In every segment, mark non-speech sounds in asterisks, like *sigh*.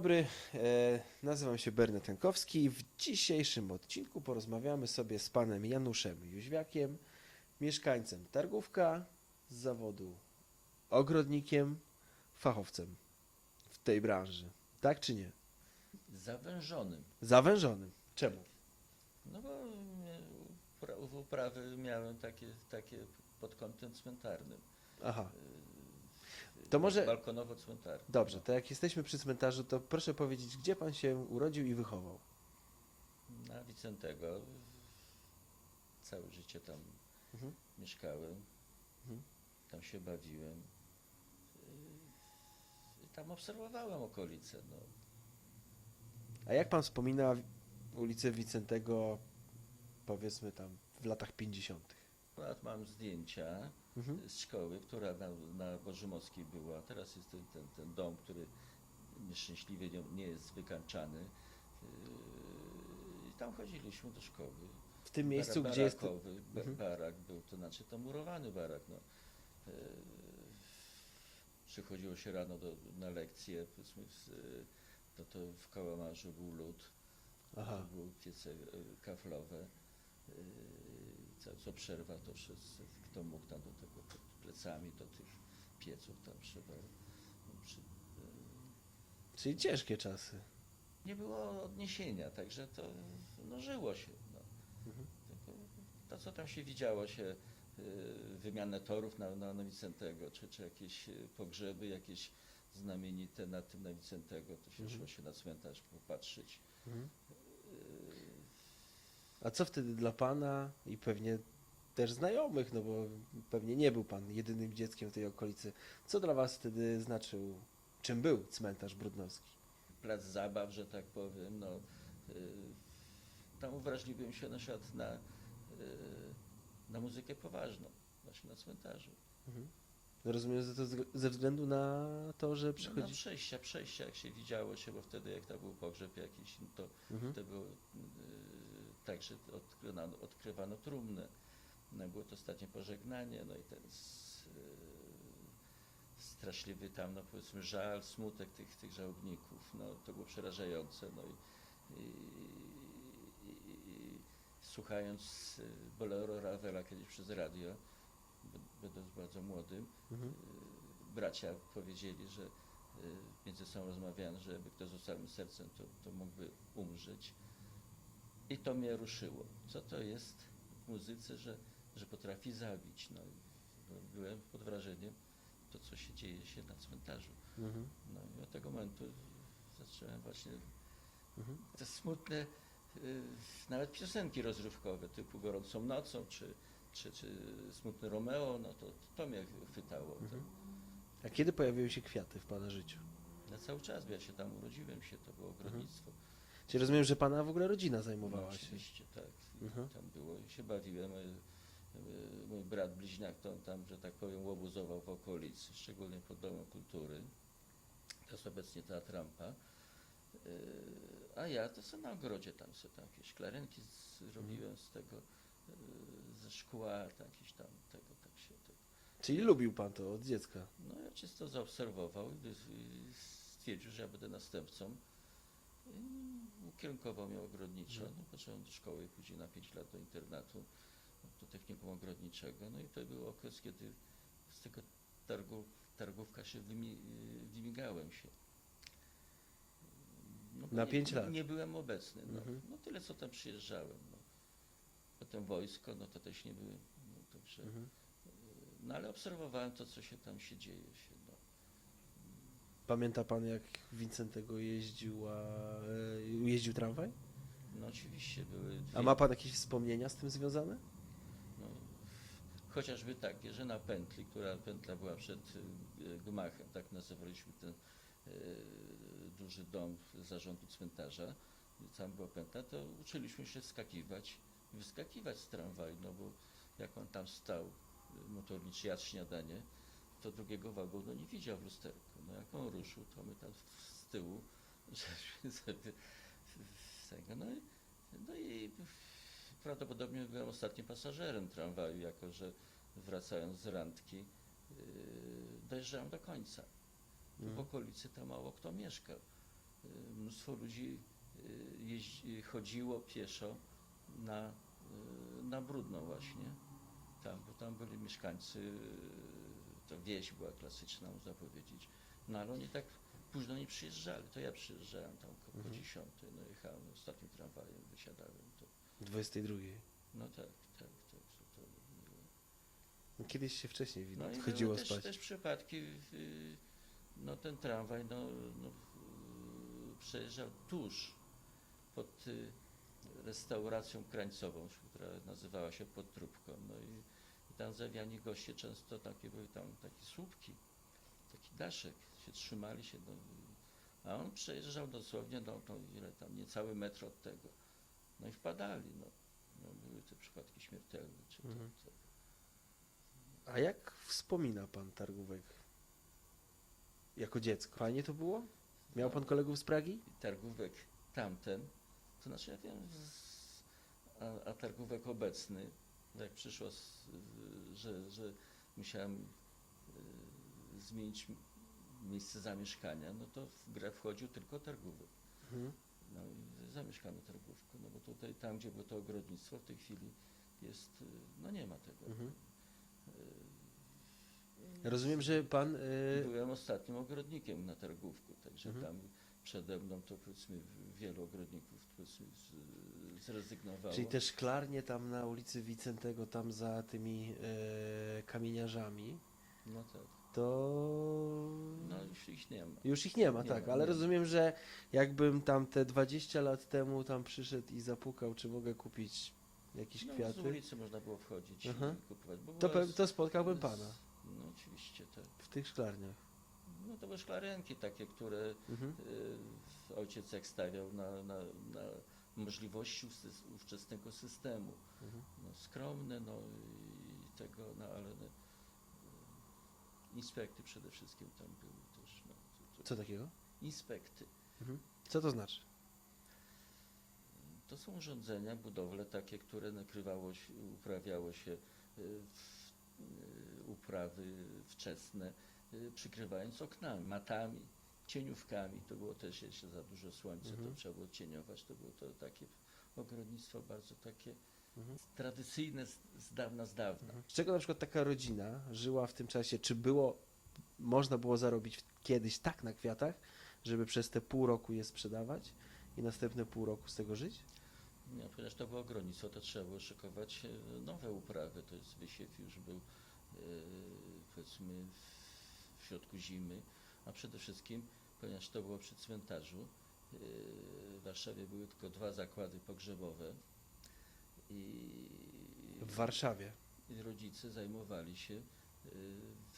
dobry, e, nazywam się Bernet Jankowski i w dzisiejszym odcinku porozmawiamy sobie z panem Januszem Jóźwiakiem, mieszkańcem Targówka z zawodu ogrodnikiem, fachowcem w tej branży. Tak czy nie? Zawężonym. Zawężonym. Czemu? No bo e, w uprawy miałem takie, takie pod kątem cmentarnym. Aha, E, To może- Balkonowo-cmentarnym. dobrze, to jak jesteśmy przy cmentarzu, to proszę powiedzieć, gdzie pan się urodził i wychował? Na Wicentego. Całe życie tam Mhm. mieszkałem. Mhm. Tam się bawiłem. I tam obserwowałem okolice. No. A jak pan wspomina ulicę Wicentego, powiedzmy tam w latach 50. Akurat mam zdjęcia Mhm. z szkoły, która na, na Bożymowskiej była. Teraz jest ten, ten, ten dom, który nieszczęśliwie nie, nie jest wykańczany. Yy, I tam chodziliśmy do szkoły. W tym miejscu, Bara- gdzie jest... Mhm. barak był, to znaczy to murowany barak. No. Yy, Przychodziło się rano do, na lekcje, powiedzmy, z, to, to w kałamarzu był lód, Aha. były piece e, kaflowe. Co, co przerwa, to wszyscy, kto mógł tam do tego pod plecami do tych pieców tam trzeba. no, Przy, yy, Czyli ciężkie czasy. nie było odniesienia, także to no, żyło się. No. Mhm. To, co tam się widziało, się yy, wymianę torów na, na, na Wicentego, czy, czy jakieś yy, pogrzeby, jakieś znamienite na tym na Wicentego, to się Mhm. szło się na cmentarz popatrzeć. Mhm. A co wtedy dla pana i pewnie też znajomych, no bo pewnie nie był pan jedynym dzieckiem w tej okolicy. Co dla was wtedy znaczył, czym był cmentarz Brudnowski? plac zabaw, że tak powiem. No, y, tam uwrażliwiłem się na przykład na, y, na muzykę poważną, właśnie na cmentarzu. Mhm. Rozumiem, że to ze względu na to, że No, na przychodzi... przejścia, przejścia, jak się widziało się, bo wtedy jak tam był pogrzeb jakiś, no to Mhm. to było y, tak, że odkrywano, odkrywano trumnę. No, było to ostatnie pożegnanie, no i ten s- y, straszliwy tam, no powiedzmy, żal, smutek tych, tych żałobników, no to było przerażające, no i, i, i, i słuchając y, Bolero Ravela kiedyś przez radio, będąc bardzo młodym, Mhm. y, bracia powiedzieli, że y, między sobą rozmawiano, że jakby kto z całym sercem, to, to mógłby umrzeć. I to mnie ruszyło. Co to jest w muzyce, że, że potrafi zabić? No, no, byłem pod wrażeniem to, co się dzieje się na cmentarzu. Mhm. No i od tego momentu zacząłem właśnie Mhm. te smutne, y, nawet piosenki rozrywkowe typu Gorącą nocą, czy, czy, czy Smutny Romeo, no to, to mnie chwytało. Mhm. A kiedy pojawiły się kwiaty w pana życiu? na cały czas, bo ja się tam urodziłem się, to było ogrodnictwo. Czyli rozumiem, że pana w ogóle rodzina zajmowała No, się. oczywiście, tak. Mhm. Tam było i się bawiłem. y, y, Mój brat bliźniak to on tam, że tak powiem, łobuzował w okolicy, szczególnie pod Domem Kultury. To jest obecnie Teatr Rampa. Y, A ja to sobie na ogrodzie tam sobie tam jakieś klarenki zrobiłem z tego, ze szkła, jakieś tam tego, tak się to Czyli lubił pan to od dziecka. no ja czysto zaobserwował i stwierdził, że ja będę następcą. I ukierunkował mnie ogrodniczo. No, poszedłem do szkoły, później na 5 lat do internatu, do technikum ogrodniczego. No i to był okres, kiedy z tego targu, targówka się wymi, wymigałem się. No, Na nie- pięć lat? Nie byłem obecny. No, Mhm. no tyle, co tam przyjeżdżałem. No. Potem wojsko, no to też nie byłem. No, także, Mhm. no ale obserwowałem to, co się tam się dzieje. Się, no. Pamięta pan, jak Wincentego jeździł, a, jeździł tramwaj? no oczywiście były dwie, A ma pan jakieś wspomnienia z tym związane? no, chociażby takie, że na pętli, która pętla była przed y, gmachem, tak nazywaliśmy ten y, duży dom zarządu cmentarza, i tam była pętla, to uczyliśmy się skakiwać, wyskakiwać z tramwaju, no bo jak on tam stał, y, motorniczy jadł śniadanie, to drugiego wagonu nie widział w lusterku. No jak on ruszył, to my tam z tyłu *laughs* żeśmy sobie z tego, no i, no i prawdopodobnie byłem ostatnim pasażerem tramwaju, jako że wracając z randki yy, dojeżdżałem do końca. W Mhm. okolicy tam mało kto mieszkał. y, mnóstwo ludzi y, jeździ, chodziło pieszo na, y, na Brudno właśnie. Tam, bo tam byli mieszkańcy, y, to wieś była klasyczna, można powiedzieć. No ale oni tak późno nie przyjeżdżali. To ja przyjeżdżałem tam ko- po Mhm. 10, no jechałem ostatnim tramwajem, wysiadałem. To, 22. no tak, tak, tak. To, to. No, Kiedyś się wcześniej No widać, i chodziło też, spać. też przypadki, y, no ten tramwaj no, no, przejeżdżał tuż pod y, restauracją krańcową, która nazywała się Podtróbką. No i, i tam zawiani goście często takie były tam takie słupki, taki daszek, się trzymali się, no, a on przejeżdżał dosłownie no, no, ile tam, niecały metr od tego. No i wpadali, no. no były te przypadki śmiertelne. Czy to, Mhm. to, A jak wspomina pan Targówek jako dziecko? Fajnie to było? Miał pan kolegów z Pragi? targówek tamten, to znaczy ja wiem, z, a, a targówek obecny, jak przyszło, że, że musiałem y, zmienić miejsce zamieszkania, no to w grę wchodził tylko targówek. Mhm. No i zamieszkamy targówkę, no bo tutaj tam, gdzie było to ogrodnictwo, w tej chwili jest, y, no nie ma tego. Mhm. Y, Rozumiem, że pan... y, Byłem ostatnim ogrodnikiem na targówku, także Mhm. tam przede mną to powiedzmy wielu ogrodników powiedzmy zrezygnowało. Czyli te szklarnie tam na ulicy Wicentego, tam za tymi e, kamieniarzami, No tak. To No już ich nie ma. już ich nie ma, Nie tak, ma, ale nie rozumiem, że jakbym tam te 20 lat temu tam przyszedł i zapukał, czy mogę kupić jakieś No, z kwiaty, ulicy można było wchodzić Aha. i kupować. Bo to, była pe- z- to spotkałbym z- pana No oczywiście, tak. w tych szklarniach. No to były szklarenki takie, które Mhm. y, ojciec jak stawiał na, na, na możliwości ówczes- ówczesnego systemu. Mhm. no, skromne, no i tego, no ale no, inspekty przede wszystkim tam były też. No, to, to, Co takiego? Inspekty. Mhm. Co to znaczy? To są urządzenia, budowle takie, które nakrywało się, uprawiało się y, w, y, uprawy wczesne, y, przykrywając oknami, matami, cieniówkami. To było też jeszcze za dużo słońca, Mhm. to trzeba było cieniować. To było to takie ogrodnictwo bardzo takie Mhm. tradycyjne z, z dawna, z dawna. Z czego na przykład taka rodzina żyła w tym czasie? Czy było, można było zarobić kiedyś tak na kwiatach, żeby przez te pół roku je sprzedawać i następne pół roku z tego żyć? Nie, ponieważ to było ogrodnictwo, to trzeba było szykować e, nowe uprawy. To jest wysiew już był e, powiedzmy w, w środku zimy, a przede wszystkim, ponieważ to było przy cmentarzu, e, w Warszawie były tylko dwa zakłady pogrzebowe i, W Warszawie. rodzice zajmowali się e,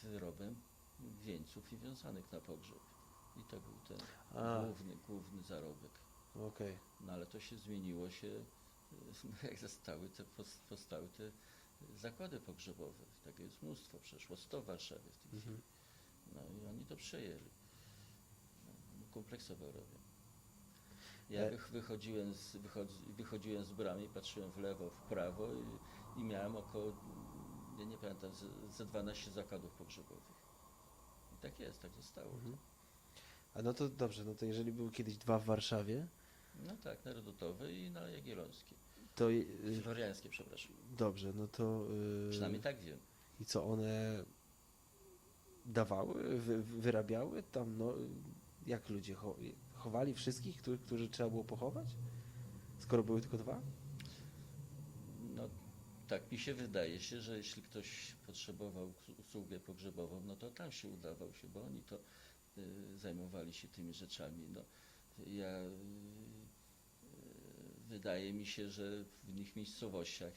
wyrobem wieńców i wiązanych na pogrzeb. I to był ten A, główny, główny zarobek. okej. No ale to się zmieniło się, y, *laughs* jak zostały te, powstały te zakłady pogrzebowe. Takie jest mnóstwo, przeszło 100 w Warszawie w tej Mhm. chwili. No i oni to przejęli. No, kompleksowo robią. Ja E- wych- wychodziłem z, wychodzi, wychodziłem z bramy i patrzyłem w lewo, w prawo i, i miałem około, ja nie pamiętam, ze, ze 12 zakładów pogrzebowych. I tak jest, tak zostało. Mhm. A no to dobrze, no to jeżeli były kiedyś dwa w Warszawie, No tak, na Redutowej i na Jagiellońskiej. to Floriańskie, przepraszam. dobrze, no to y, Przynajmniej tak wiem. i co one dawały, wy, wyrabiały tam, no jak ludzie cho, chowali wszystkich, których, którzy trzeba było pochować? Skoro były tylko dwa? No tak mi się wydaje się, że jeśli ktoś potrzebował usługę pogrzebową, no to tam się udawał się, bo oni to y, zajmowali się tymi rzeczami. No, ja y, y, wydaje mi się, że w innych miejscowościach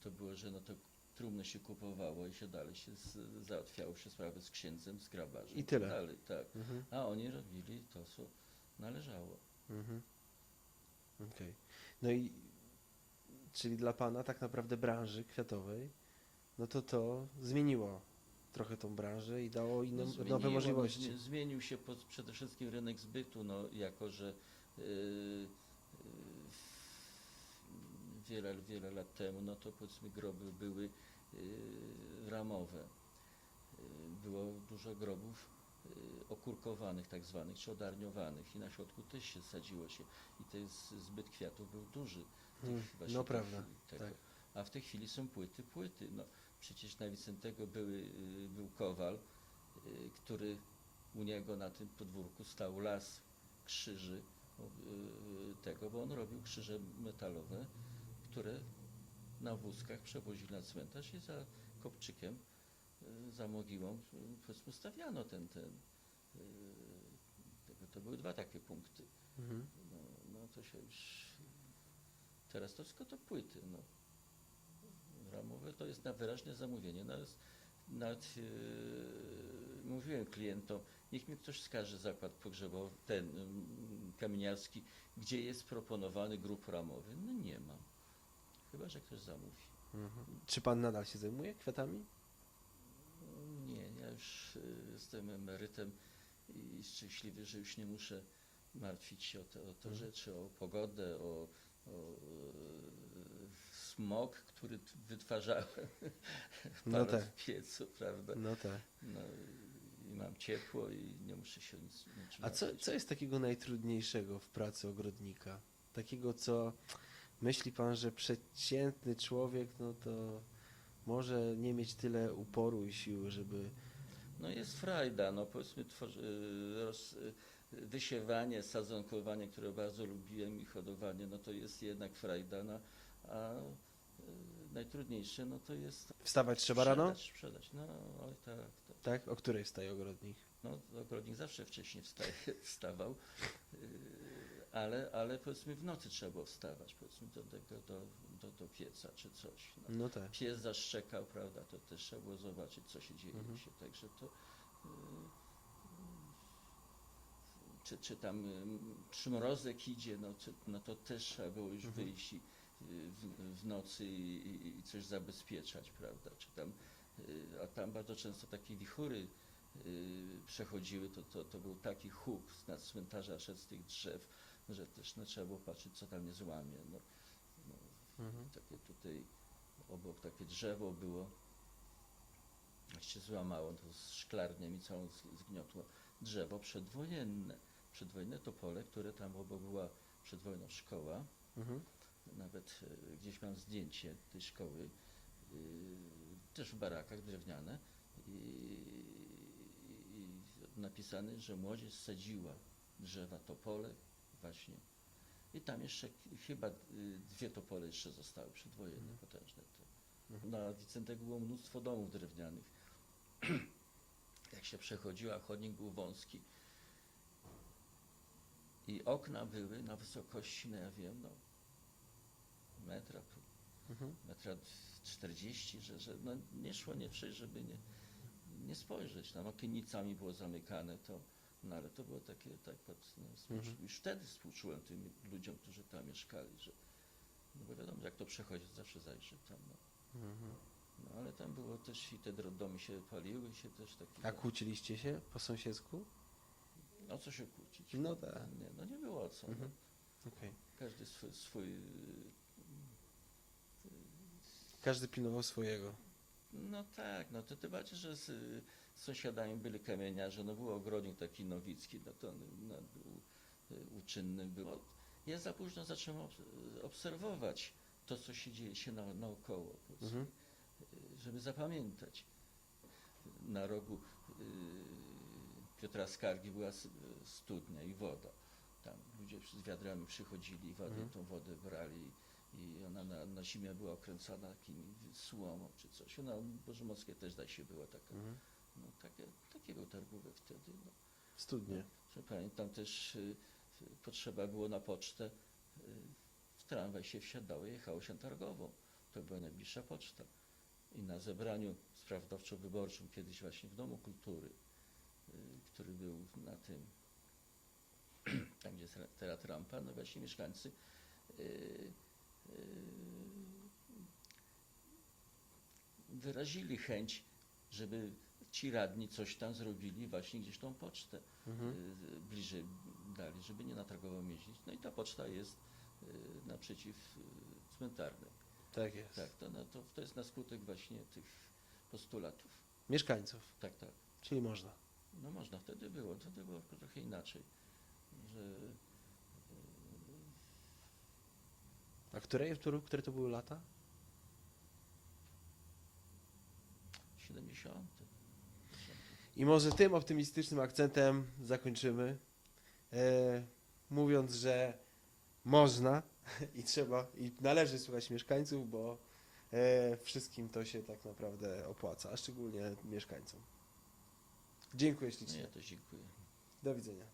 to było, że no to trumny się kupowało i się dalej się z, załatwiało się sprawy z księdzem, z grabarzem. I tyle. tak Dalej, tak. Mhm. A oni robili to, co należało. Mhm. Okej. No i czyli dla pana tak naprawdę branży kwiatowej, no to to zmieniło trochę tą branżę i dało inne, No, zmieniło, nowe no, możliwości. zmi- Zmienił się po, przede wszystkim rynek zbytu, no, jako że yy, yy, wiele, wiele lat temu, no to powiedzmy groby były yy, ramowe. Yy, było dużo grobów y, okurkowanych tak zwanych, czy odarniowanych i na środku też się sadziło się i ten zbyt kwiatów był duży. tych Mm, właśnie no prawda, y, tego. tak. A w tej chwili są płyty, płyty. No, przecież na Wicentego były, y, był kowal, y, który u niego na tym podwórku stał las krzyży y, tego, bo on robił krzyże metalowe, które na wózkach przewozili na cmentarz i za kopczykiem, y, za mogiłą y, powiedzmy stawiano ten, ten y, to były dwa takie punkty. Mhm. No, no to się już. Teraz to wszystko to płyty. No. Ramowe to jest na wyraźne zamówienie. No, jest, nawet yy, mówiłem klientom, niech mi ktoś wskaże zakład pogrzebowy, ten ym, kamieniarski, gdzie jest proponowany grób ramowy. No nie ma. Chyba, że ktoś zamówi. Mhm. Czy pan nadal się zajmuje kwiatami? Ja już y, jestem emerytem i szczęśliwy, że już nie muszę martwić się o te, o te Mhm. rzeczy, o pogodę, o, o y, smog, który wytwarzałem *laughs* No tak. w piecu, prawda? No tak. No, i mam ciepło i nie muszę się nic niczym A co, martwić. co jest takiego najtrudniejszego w pracy ogrodnika? Takiego, co myśli pan, że przeciętny człowiek, no to może nie mieć tyle uporu i siły, żeby. No jest frajda, no powiedzmy tworzy, roz, wysiewanie, sadzonkowanie, które bardzo lubiłem i hodowanie, no to jest jednak frajda, no, a y, najtrudniejsze no to jest Wstawać trzeba rano? sprzedać, sprzedać. No ale tak, tak. Tak? O której wstaje ogrodnik? No ogrodnik zawsze wcześniej wstaje, *laughs* wstawał, y, ale, ale powiedzmy w nocy trzeba było wstawać, powiedzmy do tego, do, do, do pieca czy coś. No. No tak. pies zaszczekał, prawda, to też trzeba było zobaczyć, co się dzieje Mhm. się, także to y, czy, czy tam y, przymrozek idzie, no, czy, no to też trzeba było już Mhm. wyjść i, y, w, w nocy i, i, coś zabezpieczać, prawda, czy tam, y, a tam bardzo często takie wichury y, przechodziły, to, to, to był taki huk na cmentarza szedł z tych drzew, że też no, trzeba było patrzeć, co tam nie złamie, no, Mhm. takie tutaj obok takie drzewo było. Jak się złamało, to z szklarnią mi całą zgniotło drzewo przedwojenne. Przedwojenne to pole, które tam obok była przed wojną szkoła. Mhm. Nawet e, gdzieś mam zdjęcie tej szkoły, yy, też w barakach drewniane. I, i napisane, że młodzież sadziła drzewa topole właśnie. I tam jeszcze chyba y, dwie topole jeszcze zostały przedwojenne, potężne. Mhm. Na Wicentego było mnóstwo domów drewnianych. *clears throat* Jak się przechodziło, a chodnik był wąski. I okna były na wysokości, no ja wiem, no metra, Mhm. metra 40, że, że no nie szło nie przejść, żeby nie, nie spojrzeć. Tam okienicami było zamykane, to, no ale to było takie, tak pod, no, Mhm. już wtedy współczułem tym ludziom, którzy tam mieszkali, że no bo wiadomo, jak to przechodzi, zawsze zajrzy tam, no. Mhm. no ale tam było też i te domy się paliły, się też takie, A kłóciliście się po sąsiedzku? o co się kłócić? No tak. Nie, no nie było o co, Mhm. no. Okej. każdy swój, swój Każdy pilnował swojego. No tak, no to tym bardziej, że z, z sąsiadami byli kamieniarze, no był ogrodnik taki nowicki, no to no, był y, uczynny było. Ja za późno zacząłem obs- obserwować to, co się dzieje się na, naokoło, Mhm. y, żeby zapamiętać. Na rogu y, Piotra Skargi była studnia i woda. Tam ludzie z wiadrami przychodzili i wodę, Mhm. tą wodę brali i ona na, na zimie była okręcana takimi słomą czy coś. Ona Bożomockie też zdaje się była taka. Mhm. No, takie, takie był targówek wtedy. No. Studnie. Że Pamiętam też y, y, potrzeba było na pocztę. Y, w tramwaj się wsiadało, jechało się targową. To była najbliższa poczta. I na zebraniu sprawozdawczo-wyborczym kiedyś właśnie w Domu Kultury, y, który był na tym, *clears throat* tam gdzie teraz rampa, no właśnie mieszkańcy y, wyrazili chęć, żeby ci radni coś tam zrobili, właśnie gdzieś tą pocztę Mhm. y, bliżej dali, żeby nie na targową jeździć. No i ta poczta jest y, naprzeciw y, cmentarnej. Tak jest. Tak, to, no, to, to jest na skutek właśnie tych postulatów. Mieszkańców, Tak, tak. czyli można. No można, wtedy było, wtedy było trochę inaczej. Że A które, które, które to były lata? 70. I może tym optymistycznym akcentem zakończymy, e, mówiąc, że można *laughs* i trzeba i należy słuchać mieszkańców, bo e, wszystkim to się tak naprawdę opłaca, a szczególnie mieszkańcom. Dziękuję No ślicznie. ja też dziękuję. Do widzenia.